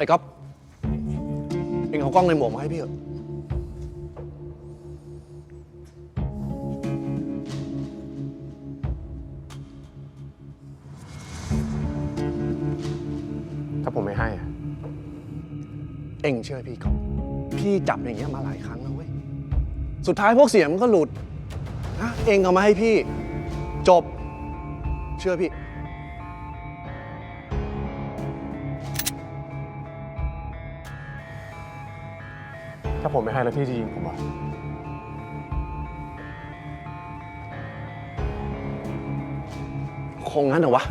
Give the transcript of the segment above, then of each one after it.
อ้ก๊อฟเองเอากล้องในหมวกมาให้พี่เถอะถ้าผมไม่ให้อะเองเชื่อพี่ก๊อฟพี่จับอย่างเงี้ยมาหลายครั้งแล้วเว้ย สุดท้ายพวกเสียงมันก็หลุดนะเองเอามาให้พี่ จบ เชื่อพี่ ถ้าผมไม่ให้แล้วพี่จะยิงผมเหรอคงงั้นเหรอวะ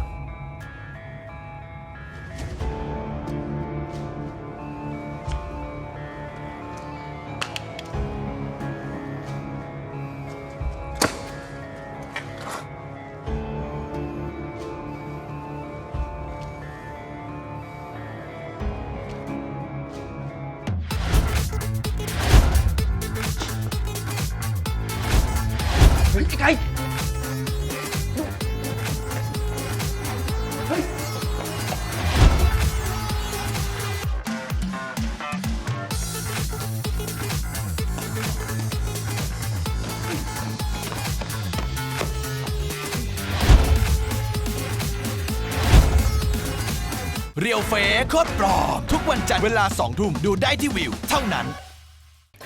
ฮ้ยไอ้ไก่เรียวเฟกโคตรปลอม ทุกวันจันทร์เวลา2ทุ่มดูได้ที่วิว เท่านั้น